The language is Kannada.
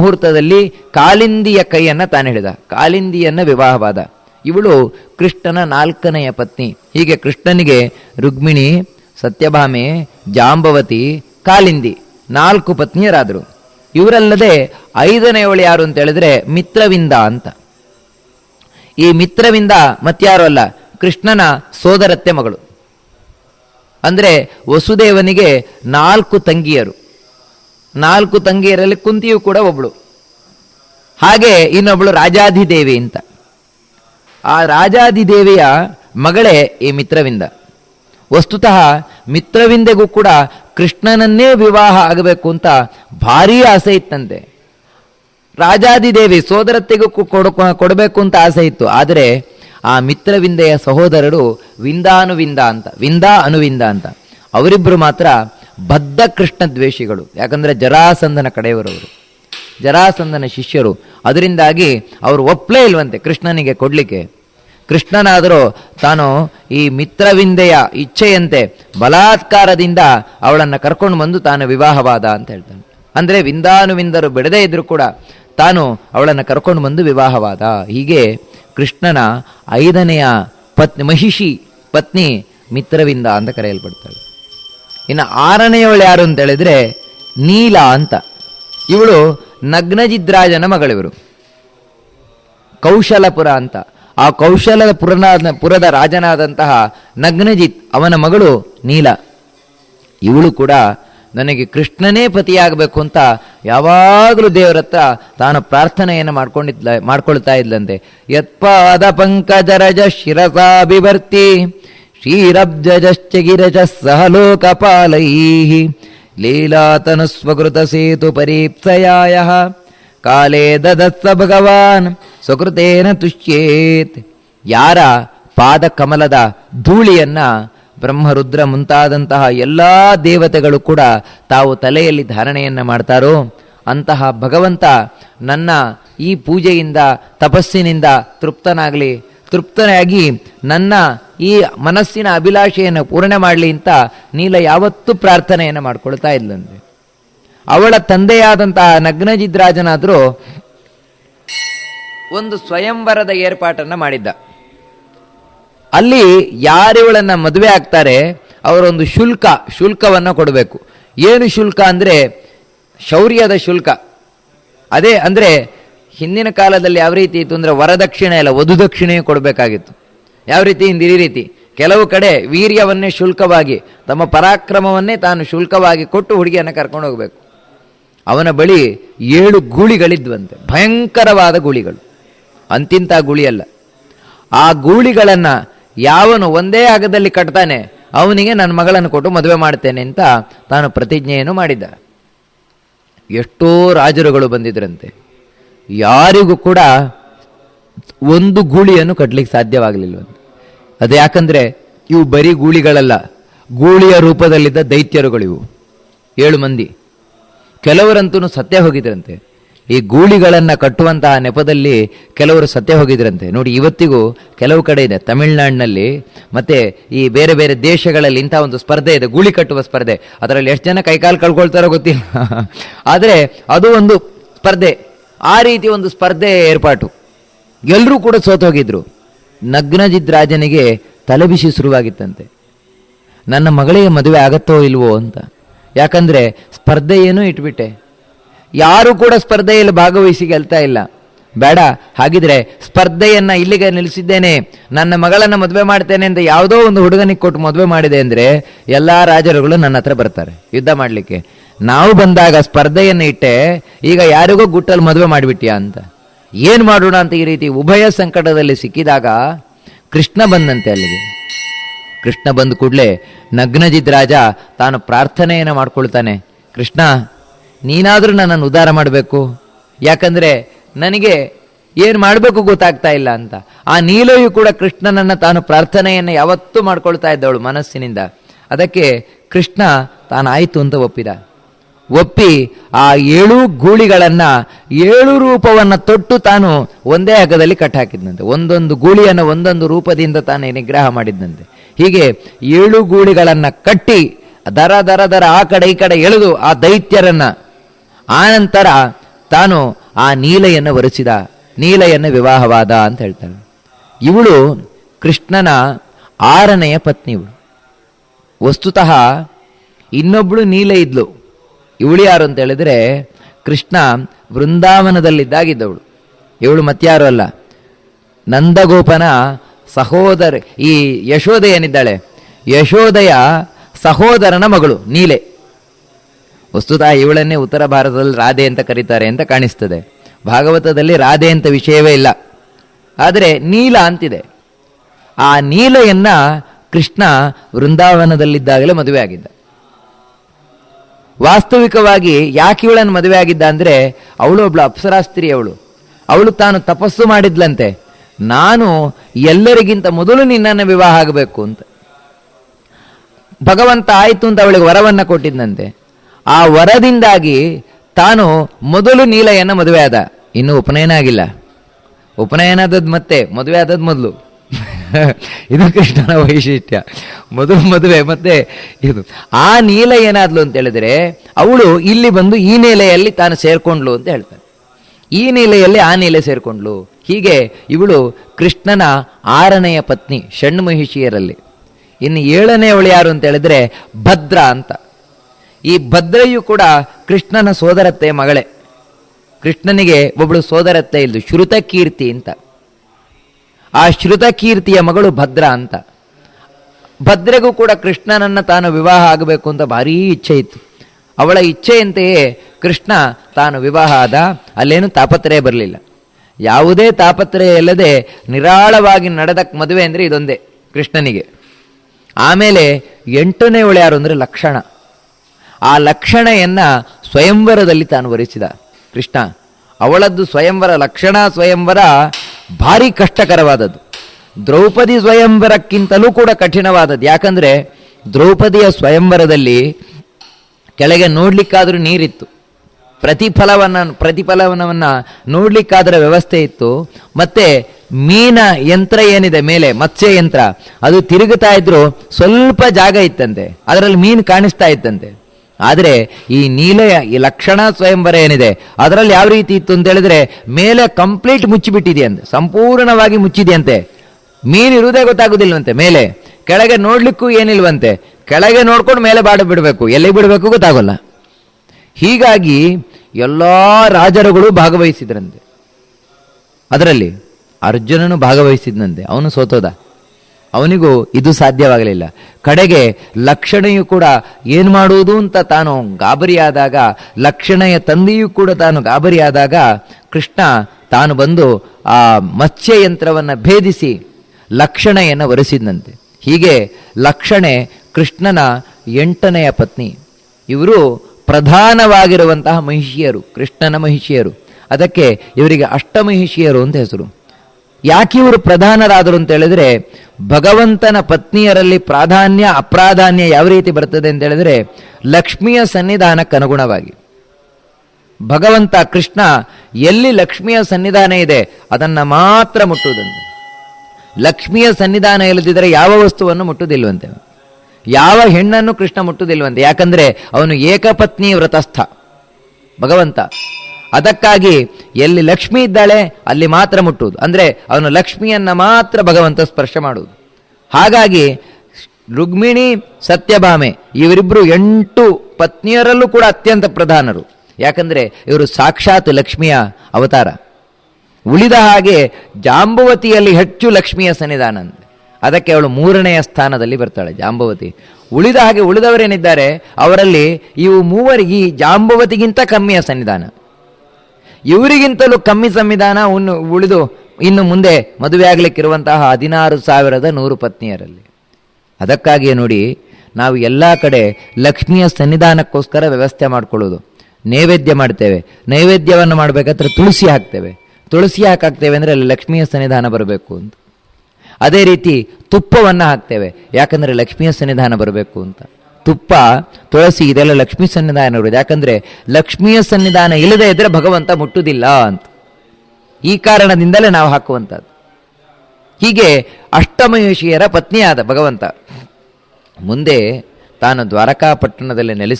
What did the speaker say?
ಮುಹೂರ್ತದಲ್ಲಿ ಕಾಲಿಂದಿಯ ಕೈಯನ್ನ ತಾನು ಹೇಳಿದ ಕಾಲಿಂದಿಯನ್ನ ವಿವಾಹವಾದ. ಇವಳು ಕೃಷ್ಣನ ನಾಲ್ಕನೆಯ ಪತ್ನಿ. ಹೀಗೆ ಕೃಷ್ಣನಿಗೆ ರುಗ್ಮಿಣಿ ಸತ್ಯಭಾಮೆ, ಜಾಂಬವತಿ ಕಾಲಿಂದಿ ನಾಲ್ಕು ಪತ್ನಿಯರಾದರು. ಇವರಲ್ಲದೆ ಐದನೆಯವಳು ಯಾರು ಅಂತ ಹೇಳಿದ್ರೆ ಮಿತ್ರವಿಂದ ಅಂತ. ಈ ಮಿತ್ರವಿಂದ ಮತ್ಯಾರು ಅಲ್ಲ, ಕೃಷ್ಣನ ಸೋದರತ್ತೆ ಮಗಳು. ಅಂದ್ರೆ ವಸುದೇವನಿಗೆ ನಾಲ್ಕು ತಂಗಿಯರು. ನಾಲ್ಕು ತಂಗಿಯರಲ್ಲಿ ಕುಂತಿಯು ಕೂಡ ಒಬ್ಳು. ಹಾಗೆ ಇನ್ನೊಬ್ಳು ರಾಜಾಧಿದೇವಿ ಅಂತ. ಆ ರಾಜಾಧಿದೇವಿಯ ಮಗಳೇ ಈ ಮಿತ್ರವಿಂದ. ವಸ್ತುತಃ ಮಿತ್ರವಿಂದೆಗೂ ಕೂಡ ಕೃಷ್ಣನನ್ನೇ ವಿವಾಹ ಆಗಬೇಕು ಅಂತ ಭಾರೀ ಆಸೆ ಇತ್ತಂತೆ. ರಾಜಾದಿದೇವಿ ಸೋದರತ್ತೆಗೂ ಕೊಡ ಕೊಡಬೇಕು ಅಂತ ಆಸೆ ಇತ್ತು. ಆದರೆ ಆ ಮಿತ್ರವಿಂದೆಯ ಸಹೋದರರು ವಿಂದಾನುವಿಂದ ಅಂತ, ವಿಂದ ಅನುವಿಂದ ಅಂತ. ಅವರಿಬ್ಬರು ಮಾತ್ರ ಬದ್ಧ ಕೃಷ್ಣ ದ್ವೇಷಿಗಳು. ಯಾಕಂದರೆ ಜರಾಸಂಧನ ಕಡೆಯವರವರು, ಜರಾಸಂಧನ ಶಿಷ್ಯರು. ಅದರಿಂದಾಗಿ ಅವರು ಒಪ್ಪಲೇ ಇಲ್ವಂತೆ ಕೃಷ್ಣನಿಗೆ ಕೊಡಲಿಕ್ಕೆ. ಕೃಷ್ಣನಾದರೂ ತಾನು ಈ ಮಿತ್ರವಿಂದೆಯ ಇಚ್ಛೆಯಂತೆ ಬಲಾತ್ಕಾರದಿಂದ ಅವಳನ್ನು ಕರ್ಕೊಂಡು ಬಂದು ತಾನು ವಿವಾಹವಾದ ಅಂತ ಹೇಳ್ತಾನೆ. ಅಂದರೆ ವಿಂದಾನುವಿಂದರು ಬಿಡದೇ ಇದ್ದರೂ ಕೂಡ ತಾನು ಅವಳನ್ನು ಕರ್ಕೊಂಡು ಬಂದು ವಿವಾಹವಾದ. ಹೀಗೆ ಕೃಷ್ಣನ ಐದನೆಯ ಪತ್ನಿ, ಮಹಿಷಿ ಪತ್ನಿ ಮಿತ್ರವಿಂದ ಅಂತ ಕರೆಯಲ್ಪಡ್ತಾಳೆ ಇನ್ನು ಆರನೆಯವಳು ಯಾರು ಅಂತ ಹೇಳಿದ್ರೆ ನೀಲ ಅಂತ. ಇವಳು ನಗ್ನಜಿದ್ರಾಜನ ಮಗಳಿವರು. ಕೌಶಲಪುರ ಅಂತ. ಆ ಕೌಶಲಪುರನ ಪುರದ ರಾಜನಾದಂತಹ ನಗ್ನಜಿತ್, ಅವನ ಮಗಳು ನೀಲ. ಇವಳು ಕೂಡ ನನಗೆ ಕೃಷ್ಣನೇ ಪತಿಯಾಗಬೇಕು ಅಂತ ಯಾವಾಗಲೂ ದೇವರ ಹತ್ರ ತಾನು ಪ್ರಾರ್ಥನೆಯನ್ನು ಮಾಡ್ಕೊಂಡಿದ್ಲ, ಮಾಡ್ಕೊಳ್ತಾ ಇದ್ಲಂತೆ. ಯತ್ಪಾದ ಪಂಕಜರಜ ಶಿರಸಾ ಶ್ರೀರಬ್ಜಶ್ಚ ಗಿರಜ ಸಹ ಲೋಕಪಾಲೈ ಲೀಲಾತನುಸ್ವಕೃತ ಸೇತು ಪರೀಪ್ಸಯಾಯ. ಕಾಲೇ ದದತ್ಸ ಭಗವಾನ್, ಸ್ವಕೃತೇನ ತುಷ್ಯೇತ್. ಯಾರ ಪಾದ ಕಮಲದ ಧೂಳಿಯನ್ನ ಬ್ರಹ್ಮರುದ್ರ ಮುಂತಾದಂತಹ ಎಲ್ಲ ದೇವತೆಗಳು ಕೂಡ ತಾವು ತಲೆಯಲ್ಲಿ ಧಾರಣೆಯನ್ನು ಮಾಡ್ತಾರೋ, ಅಂತಹ ಭಗವಂತ ನನ್ನ ಈ ಪೂಜೆಯಿಂದ, ತಪಸ್ಸಿನಿಂದ ತೃಪ್ತನಾಗಲಿ. ತೃಪ್ತನಾಗಿ ನನ್ನ ಈ ಮನಸ್ಸಿನ ಅಭಿಲಾಷೆಯನ್ನು ಪೂರ್ಣ ಮಾಡಲಿ ಅಂತ ನೀಲ ಯಾವತ್ತೂ ಪ್ರಾರ್ಥನೆಯನ್ನು ಮಾಡ್ಕೊಳ್ತಾ ಇದ್ಲಂತೆ. ಅವಳ ತಂದೆಯಾದಂತಹ ನಗ್ನಜಿದ್ರಾಜನಾದರೂ ಒಂದು ಸ್ವಯಂವರದ ಏರ್ಪಾಟನ್ನ ಮಾಡಿದ್ದ. ಅಲ್ಲಿ ಯಾರಿವಳನ್ನು ಮದುವೆ ಆಗ್ತಾರೆ, ಅವರೊಂದು ಶುಲ್ಕ, ಶುಲ್ಕವನ್ನ ಕೊಡಬೇಕು. ಏನು ಶುಲ್ಕ ಅಂದ್ರೆ ಶೌರ್ಯದ ಶುಲ್ಕ. ಅದೇ ಅಂದ್ರೆ ಹಿಂದಿನ ಕಾಲದಲ್ಲಿ ಯಾವ ರೀತಿ ಇತ್ತು ಅಂದರೆ ವರದಕ್ಷಿಣೆ ಅಲ್ಲ ವಧುದಕ್ಷಿಣೆ ಕೊಡಬೇಕಾಗಿತ್ತು. ಯಾವ ರೀತಿ? ಹಿಂದಿರಿ ರೀತಿ. ಕೆಲವು ಕಡೆ ವೀರ್ಯವನ್ನೇ ಶುಲ್ಕವಾಗಿ, ತಮ್ಮ ಪರಾಕ್ರಮವನ್ನೇ ತಾನು ಶುಲ್ಕವಾಗಿ ಕೊಟ್ಟು ಹುಡುಗಿಯನ್ನು ಕರ್ಕೊಂಡು ಹೋಗಬೇಕು. ಅವನ ಬಳಿ ಏಳು ಗೂಳಿಗಳಿದ್ವಂತೆ, ಭಯಂಕರವಾದ ಗೂಳಿಗಳು. ಅಂತಿಂತ ಗೂಳಿ ಅಲ್ಲ. ಆ ಗೂಳಿಗಳನ್ನು ಯಾವನು ಒಂದೇ ಆಗದಲ್ಲಿ ಕಟ್ತಾನೆ, ಅವನಿಗೆ ನನ್ನ ಮಗಳನ್ನು ಕೊಟ್ಟು ಮದುವೆ ಮಾಡ್ತೇನೆ ಅಂತ ತಾನು ಪ್ರತಿಜ್ಞೆಯನ್ನು ಮಾಡಿದ್ದ ಎಷ್ಟೋ ರಾಜರುಗಳು ಬಂದಿದ್ರಂತೆ. ಯಾರಿಗೂ ಕೂಡ ಒಂದು ಗೂಳಿಯನ್ನು ಕಟ್ಟಲಿಕ್ಕೆ ಸಾಧ್ಯವಾಗಲಿಲ್ಲ ಅದು ಯಾಕಂದ್ರೆ ಇವು ಬರೀ ಗೂಳಿಗಳಲ್ಲ, ಗೂಳಿಯ ರೂಪದಲ್ಲಿದ್ದ ದೈತ್ಯರುಗಳಿವು. ಏಳು ಮಂದಿ. ಕೆಲವರಂತೂ ಸತ್ಯ ಹೋಗಿದ್ರಂತೆ. ಈ ಗೂಳಿಗಳನ್ನು ಕಟ್ಟುವಂತಹ ನೆಪದಲ್ಲಿ ಕೆಲವರು ಸತ್ಯ ಹೋಗಿದ್ರಂತೆ. ನೋಡಿ, ಇವತ್ತಿಗೂ ಕೆಲವು ಕಡೆ ಇದೆ. ತಮಿಳ್ನಾಡಿನಲ್ಲಿ ಮತ್ತು ಈ ಬೇರೆ ಬೇರೆ ದೇಶಗಳಲ್ಲಿ ಇಂಥ ಒಂದು ಸ್ಪರ್ಧೆ ಇದೆ. ಗೂಳಿ ಕಟ್ಟುವ ಸ್ಪರ್ಧೆ. ಅದರಲ್ಲಿ ಎಷ್ಟು ಜನ ಕೈಕಾಲು ಕಳ್ಕೊಳ್ತಾರೋ ಗೊತ್ತಿಲ್ಲ. ಆದರೆ ಅದು ಒಂದು ಸ್ಪರ್ಧೆ. ಆ ರೀತಿ ಒಂದು ಸ್ಪರ್ಧೆ ಏರ್ಪಾಟು. ಎಲ್ಲರೂ ಕೂಡ ಸೋತೋಗಿದ್ರು. ನಗ್ನಜಿದ್ ರಾಜನಿಗೆ ತಲೆಬಿಸಿ ಶುರುವಾಗಿತ್ತಂತೆ. ನನ್ನ ಮಗಳಿಗೆ ಮದುವೆ ಆಗತ್ತೋ ಇಲ್ವೋ ಅಂತ. ಯಾಕಂದ್ರೆ ಸ್ಪರ್ಧೆಯೇನೂ ಇಟ್ಬಿಟ್ಟೆ. ಯಾರು ಕೂಡ ಸ್ಪರ್ಧೆಯಲ್ಲಿ ಭಾಗವಹಿಸಿ ಗೆಲ್ತಾ ಇಲ್ಲ. ಬೇಡ, ಹಾಗಿದ್ರೆ ಸ್ಪರ್ಧೆಯನ್ನ ಇಲ್ಲಿಗೆ ನಿಲ್ಲಿಸಿದ್ದೇನೆ. ನನ್ನ ಮಗಳನ್ನ ಮದುವೆ ಮಾಡ್ತೇನೆ ಅಂತ ಯಾವುದೋ ಒಂದು ಹುಡುಗನಿಗೆ ಕೊಟ್ಟು ಮದುವೆ ಮಾಡಿದೆ ಅಂದರೆ ಎಲ್ಲಾ ರಾಜರುಗಳು ನನ್ನ ಹತ್ರ ಬರ್ತಾರೆ. ಯುದ್ಧ ಮಾಡ್ಲಿಕ್ಕೆ. ನಾವು ಬಂದಾಗ ಸ್ಪರ್ಧೆಯನ್ನು ಇಟ್ಟೆ, ಈಗ ಯಾರಿಗೋ ಗುಟ್ಟಲ್ಲಿ ಮದುವೆ ಮಾಡಿಬಿಟ್ಯಾ ಅಂತ. ಏನು ಮಾಡೋಣ ಅಂತ ಈ ರೀತಿ ಉಭಯ ಸಂಕಟದಲ್ಲಿ ಸಿಕ್ಕಿದಾಗ ಕೃಷ್ಣ ಬಂದಂತೆ ಅಲ್ಲಿಗೆ. ಕೃಷ್ಣ ಬಂದ ಕೂಡಲೇ ನಗ್ನಜಿದ್ ರಾಜ ತಾನು ಪ್ರಾರ್ಥನೆಯನ್ನು ಮಾಡ್ಕೊಳ್ತಾನೆ, ಕೃಷ್ಣ, ನೀನಾದರೂ ನನ್ನನ್ನು ಉದ್ಧಾರ ಮಾಡಬೇಕು. ಯಾಕಂದರೆ ನನಗೆ ಏನು ಮಾಡಬೇಕು ಗೊತ್ತಾಗ್ತಾ ಇಲ್ಲ ಅಂತ. ಆ ನೀಲೆಯು ಕೂಡ ಕೃಷ್ಣನನ್ನು ತಾನು ಪ್ರಾರ್ಥನೆಯನ್ನು ಯಾವತ್ತೂ ಮಾಡ್ಕೊಳ್ತಾ ಇದ್ದವಳು ಮನಸ್ಸಿನಿಂದ. ಅದಕ್ಕೆ ಕೃಷ್ಣ ಆಯಿತು ಅಂತ ಒಪ್ಪಿದ. ಒಪ್ಪಿ ಆ ಏಳು ಗೂಳಿಗಳನ್ನು ಏಳು ರೂಪವನ್ನು ತೊಟ್ಟು ತಾನು ಒಂದೇ ಹಗ್ಗದಲ್ಲಿ ಕಟ್ಟಾಕಿದ್ನಂತೆ ಒಂದೊಂದು ಗೂಳಿಯನ್ನು ಒಂದೊಂದು ರೂಪದಿಂದ ತಾನೇ ನಿಗ್ರಹ ಮಾಡಿದ್ದಂತೆ ಹೀಗೆ ಏಳು ಗೂಳಿಗಳನ್ನು ಕಟ್ಟಿ ದರ ದರ ದರ ಆ ಕಡೆ ಈ ಕಡೆ ಎಳೆದು ಆ ದೈತ್ಯರನ್ನ ಆನಂತರ ತಾನು ಆ ನೀಲೆಯನ್ನು ಒರೆಸಿದ. ನೀಲೆಯನ್ನು ವಿವಾಹವಾದ ಅಂತ ಹೇಳ್ತಾಳೆ. ಇವಳು ಕೃಷ್ಣನ ಆರನೆಯ ಪತ್ನಿ ಇವಳು ವಸ್ತುತಃ ಇನ್ನೊಬ್ಬಳು ನೀಲೆ ಇದ್ಲು. ಇವಳು ಯಾರು ಅಂತ ಹೇಳಿದ್ರೆ ಕೃಷ್ಣ ವೃಂದಾವನದಲ್ಲಿದ್ದಾಗಿದ್ದವಳು. ಇವಳು ಮತ್ಯಾರು ಅಲ್ಲ? ನಂದಗೋಪನ ಸಹೋದರ, ಈ ಯಶೋಧ ಏನಿದ್ದಾಳೆ ಯಶೋದೆಯ ಸಹೋದರನ ಮಗಳು, ನೀಲೆ. ವಸ್ತುತಃ ಇವಳನ್ನೇ ಉತ್ತರ ಭಾರತದಲ್ಲಿ ರಾಧೆ ಅಂತ ಕರೀತಾರೆ ಅಂತ ಕಾಣಿಸ್ತದೆ. ಭಾಗವತದಲ್ಲಿ ರಾಧೆ ಅಂತ ವಿಷಯವೇ ಇಲ್ಲ. ಆದರೆ ನೀಲ ಅಂತಿದೆ. ಆ ನೀಲೆಯನ್ನ ಕೃಷ್ಣ ವೃಂದಾವನದಲ್ಲಿದ್ದಾಗಲೇ ಮದುವೆ ಆಗಿದ್ದ. ವಾಸ್ತವಿಕವಾಗಿ ಯಾಕೆ ಇವಳನ್ನು ಮದುವೆ ಆಗಿದ್ದ ಅಂದರೆ ಅವಳು ಒಬ್ಳು ಅಪ್ಸರಾಸ್ತ್ರೀ ಅವಳು. ಅವಳು ತಾನು ತಪಸ್ಸು ಮಾಡಿದ್ಲಂತೆ. ನಾನು ಎಲ್ಲರಿಗಿಂತ ಮೊದಲು ನಿನ್ನನ್ನು ವಿವಾಹ ಆಗಬೇಕು ಅಂತ. ಭಗವಂತ ಆಯಿತು ಅಂತ ಅವಳಿಗೆ ವರವನ್ನು ಕೊಟ್ಟಿದ್ದಂತೆ ಆ ವರದಿಂದಾಗಿ ತಾನು ಮೊದಲು ನೀಲಯ್ಯನ ಮದುವೆ ಆದ ಇನ್ನು ಉಪನಯನ ಆಗಿಲ್ಲ. ಉಪನಯನ ಆದದ್ದು ಮತ್ತೆ ಮದುವೆ ಆದದ್ದು ಮೊದಲು. ಇದು ಕೃಷ್ಣನ ವೈಶಿಷ್ಟ್ಯ. ಮೊದಲು ಮದುವೆ, ಮತ್ತೆ ಇದು. ಆ ನೀಲ ಏನಾದ್ಲು ಅಂತ ಹೇಳಿದ್ರೆ, ಅವಳು ಇಲ್ಲಿ ಬಂದು ಈ ನೆಲೆಯಲ್ಲಿ ತಾನು ಸೇರ್ಕೊಂಡ್ಲು ಅಂತ ಹೇಳ್ತಾನೆ. ಈ ನೀಲೆಯಲ್ಲಿ ಆ ನೀಲೆ ಸೇರ್ಕೊಂಡ್ಲು. ಹೀಗೆ ಇವಳು ಕೃಷ್ಣನ ಆರನೆಯ ಪತ್ನಿ, ಷಣ್ಮಹಿಷಿಯರಲ್ಲಿ. ಇನ್ನು ಏಳನೆಯವಳು ಯಾರು ಅಂತ ಹೇಳಿದ್ರೆ, ಭದ್ರ ಅಂತ. ಈ ಭದ್ರೆಯು ಕೂಡ ಕೃಷ್ಣನ ಸೋದರತ್ತೆ ಮಗಳೇ. ಕೃಷ್ಣನಿಗೆ ಒಬ್ಬಳು ಸೋದರತ್ತೆ ಇಲ್ದು, ಶ್ರುತಕೀರ್ತಿ ಅಂತ. ಆ ಶ್ರುತಕೀರ್ತಿಯ ಮಗಳು ಭದ್ರ ಅಂತ. ಭದ್ರೆಗೂ ಕೂಡ ಕೃಷ್ಣನನ್ನು ತಾನು ವಿವಾಹ ಆಗಬೇಕು ಅಂತ ಭಾರೀ ಇಚ್ಛೆ ಇತ್ತು. ಅವಳ ಇಚ್ಛೆಯಂತೆಯೇ ಕೃಷ್ಣ ತಾನು ವಿವಾಹ ಆದ, ಅಲ್ಲೇನು ತಾಪತ್ರಯ ಬರಲಿಲ್ಲ. ಯಾವುದೇ ತಾಪತ್ರಯ ಇಲ್ಲದೆ ನಿರಾಳವಾಗಿ ನಡೆದ ಮದುವೆ ಅಂದರೆ ಇದೊಂದೇ, ಕೃಷ್ಣನಿಗೆ. ಆಮೇಲೆ ಎಂಟನೇ ಯಾರು ಅಂದರೆ ಲಕ್ಷಣ. ಆ ಲಕ್ಷಣೆಯನ್ನು ಸ್ವಯಂವರದಲ್ಲಿ ತಾನು ವರಿಸಿದ ಕೃಷ್ಣ. ಅವಳದ್ದು ಸ್ವಯಂವರ, ಲಕ್ಷಣ ಸ್ವಯಂವರ ಭಾರಿ ಕಷ್ಟಕರವಾದದ್ದು. ದ್ರೌಪದಿ ಸ್ವಯಂವರಕ್ಕಿಂತಲೂ ಕೂಡ ಕಠಿಣವಾದದ್ದು. ಯಾಕಂದರೆ ದ್ರೌಪದಿಯ ಸ್ವಯಂವರದಲ್ಲಿ ಕೆಳಗೆ ನೋಡಲಿಕ್ಕಾದರೂ ನೀರಿತ್ತು. ಪ್ರತಿಫಲವನ್ನು, ಪ್ರತಿಫಲವನವನ್ನು ನೋಡಲಿಕ್ಕಾದರೆ ವ್ಯವಸ್ಥೆ ಇತ್ತು. ಮತ್ತೆ ಮೀನ ಯಂತ್ರ ಏನಿದೆ ಮೇಲೆ, ಮತ್ಸ್ಯ ಯಂತ್ರ, ಅದು ತಿರುಗುತ್ತಾ ಇದ್ರು ಸ್ವಲ್ಪ ಜಾಗ ಇತ್ತಂತೆ. ಅದರಲ್ಲಿ ಮೀನು ಕಾಣಿಸ್ತಾ ಇತ್ತಂತೆ. ಆದರೆ ಈ ನೀಲೆಯ ಈ ಲಕ್ಷಣ ಸ್ವಯಂವರ ಏನಿದೆ? ಅದರಲ್ಲಿ ಯಾವ ರೀತಿ ಇತ್ತು ಅಂತ ಹೇಳಿದ್ರೆ, ಮೇಲೆ ಕಂಪ್ಲೀಟ್ ಮುಚ್ಚಿಬಿಟ್ಟಿದೆಯಂತೆ, ಸಂಪೂರ್ಣವಾಗಿ ಮುಚ್ಚಿದೆಯಂತೆ. ಮೀನು ಇರುವುದೇ ಗೊತ್ತಾಗುದಿಲ್ವಂತೆ, ಮೇಲೆ. ಕೆಳಗೆ ನೋಡ್ಲಿಕ್ಕೂ ಏನಿಲ್ವಂತೆ, ಕೆಳಗೆ ನೋಡ್ಕೊಂಡು ಮೇಲೆ ಬಾಡ ಬಿಡಬೇಕು ಎಲ್ಲಿ ಬಿಡಬೇಕು ಗೊತ್ತಾಗೋಲ್ಲ. ಹೀಗಾಗಿ ಎಲ್ಲ ರಾಜರುಗಳು ಭಾಗವಹಿಸಿದ್ರಂತೆ. ಅದರಲ್ಲಿ ಅರ್ಜುನನು ಭಾಗವಹಿಸಿದ್ನಂತೆ, ಅವನು ಸೋತೋದ. ಅವನಿಗೂ ಇದು ಸಾಧ್ಯವಾಗಲಿಲ್ಲ. ಕಡೆಗೆ ಲಕ್ಷಣೆಯು ಕೂಡ ಏನು ಮಾಡುವುದು ಅಂತ ತಾನು ಗಾಬರಿಯಾದಾಗ, ಲಕ್ಷಣೆಯ ತಂದೆಯೂ ಕೂಡ ತಾನು ಗಾಬರಿಯಾದಾಗ ಕೃಷ್ಣ ತಾನು ಬಂದು ಆ ಮತ್ಸ್ಯ ಯಂತ್ರವನ್ನು ಭೇದಿಸಿ ಲಕ್ಷಣೆಯನ್ನು ಒರೆಸಿದಂತೆ ಹೀಗೆ ಲಕ್ಷಣೆ ಕೃಷ್ಣನ ಎಂಟನೆಯ ಪತ್ನಿ. ಇವರು ಪ್ರಧಾನವಾಗಿರುವಂತಹ ಮಹಿಷಿಯರು, ಕೃಷ್ಣನ ಮಹಿಷಿಯರು. ಅದಕ್ಕೆ ಇವರಿಗೆ ಅಷ್ಟಮಹಿಷಿಯರು ಅಂತ ಹೆಸರು. ಯಾಕೆ ಇವರು ಪ್ರಧಾನರಾದರು ಅಂತ ಹೇಳಿದ್ರೆ, ಭಗವಂತನ ಪತ್ನಿಯರಲ್ಲಿ ಪ್ರಾಧಾನ್ಯ, ಅಪ್ರಾಧಾನ್ಯ ಯಾವ ರೀತಿ ಬರ್ತದೆ ಅಂತ ಹೇಳಿದ್ರೆ, ಲಕ್ಷ್ಮಿಯ ಸನ್ನಿಧಾನಕ್ಕೆ ಅನುಗುಣವಾಗಿ. ಭಗವಂತ ಕೃಷ್ಣ ಎಲ್ಲಿ ಲಕ್ಷ್ಮಿಯ ಸನ್ನಿಧಾನ ಇದೆ, ಅದನ್ನ ಮಾತ್ರ ಮುಟ್ಟುವುದಂತೆ. ಲಕ್ಷ್ಮಿಯ ಸನ್ನಿಧಾನ ಇಲ್ಲದಿದ್ದರೆ ಯಾವ ವಸ್ತುವನ್ನು ಮುಟ್ಟುವುದಿಲ್ವಂತೆ ಯಾವ ಹೆಣ್ಣನ್ನು ಕೃಷ್ಣ ಮುಟ್ಟುವುದಿಲ್ವಂತೆ ಯಾಕಂದ್ರೆ ಅವನು ಏಕಪತ್ನಿ ವ್ರತಸ್ಥ. ಭಗವಂತ. ಅದಕ್ಕಾಗಿ ಎಲ್ಲಿ ಲಕ್ಷ್ಮಿ ಇದ್ದಾಳೆ, ಅಲ್ಲಿ ಮಾತ್ರ ಮುಟ್ಟುವುದು. ಅಂದರೆ ಅವನು ಲಕ್ಷ್ಮಿಯನ್ನ ಮಾತ್ರ ಭಗವಂತ ಸ್ಪರ್ಶ ಮಾಡುವುದು. ಹಾಗಾಗಿ ರುಗ್ಮಿಣಿ ಸತ್ಯಭಾಮೆ ಇವರಿಬ್ಬರು ಎಂಟು ಪತ್ನಿಯರಲ್ಲೂ ಕೂಡ ಅತ್ಯಂತ ಪ್ರಧಾನರು. ಯಾಕಂದರೆ ಇವರು ಸಾಕ್ಷಾತ್ ಲಕ್ಷ್ಮಿಯ ಅವತಾರ. ಉಳಿದ ಹಾಗೆ ಜಾಂಬುವತಿಯಲ್ಲಿ ಹೆಚ್ಚು ಲಕ್ಷ್ಮಿಯ ಸನ್ನಿಧಾನ ಅದಕ್ಕೆ ಅವಳು ಮೂರನೆಯ ಸ್ಥಾನದಲ್ಲಿ ಬರ್ತಾಳೆ, ಜಾಂಬವತಿ. ಉಳಿದ ಹಾಗೆ ಉಳಿದವರೇನಿದ್ದಾರೆ, ಅವರಲ್ಲಿ ಇವು ಮೂವರಿಗೆ ಜಾಂಬವತಿಗಿಂತ ಕಮ್ಮಿಯ ಸನ್ನಿಧಾನ. ಇವರಿಗಿಂತಲೂ ಕಮ್ಮಿ ಸಂವಿಧಾನ ಉಳಿದು ಇನ್ನು ಮುಂದೆ ಮದುವೆ ಆಗ್ಲಿಕ್ಕಿರುವಂತಹ ಹದಿನಾರು ಸಾವಿರದ ನೂರು ಪತ್ನಿಯರಲ್ಲಿ. ಅದಕ್ಕಾಗಿಯೇ ನೋಡಿ, ನಾವು ಎಲ್ಲ ಕಡೆ ಲಕ್ಷ್ಮಿಯ ಸನ್ನಿಧಾನಕ್ಕೋಸ್ಕರ ವ್ಯವಸ್ಥೆ ಮಾಡಿಕೊಳ್ಳೋದು. ನೈವೇದ್ಯ ಮಾಡ್ತೇವೆ. ನೈವೇದ್ಯವನ್ನು ಮಾಡಬೇಕಾದ್ರೆ ತುಳಸಿ ಹಾಕ್ತೇವೆ. ತುಳಸಿ ಹಾಕಾಕ್ತೇವೆ ಅಂದರೆ ಲಕ್ಷ್ಮಿಯ ಸನ್ನಿಧಾನ ಬರಬೇಕು ಅಂತ. ಅದೇ ರೀತಿ ತುಪ್ಪವನ್ನು ಹಾಕ್ತೇವೆ. ಯಾಕಂದರೆ ಲಕ್ಷ್ಮಿಯ ಸನ್ನಿಧಾನ ಬರಬೇಕು ಅಂತ. ತುಪ್ಪ, ತುಳಸಿ, ಇದೆಲ್ಲ ಲಕ್ಷ್ಮೀ ಸನ್ನಿಧಾನ ಇರೋದು ಯಾಕಂದ್ರೆ ಲಕ್ಷ್ಮಿಯ ಸನ್ನಿಧಾನ ಇಲ್ಲದೆ ಇದ್ರೆ ಭಗವಂತ ಮುಟ್ಟುವುದಿಲ್ಲ ಅಂತ. ಈ ಕಾರಣದಿಂದಲೇ ನಾವು ಹಾಕುವಂಥದ್ದು. ಹೀಗೆ ಅಷ್ಟಮಹಿಷಿಯರ ಪತ್ನಿಯಾದ ಭಗವಂತ ಮುಂದೆ ತಾನು ದ್ವಾರಕಾಪಟ್ಟಣದಲ್ಲಿ ನೆಲೆಸಿ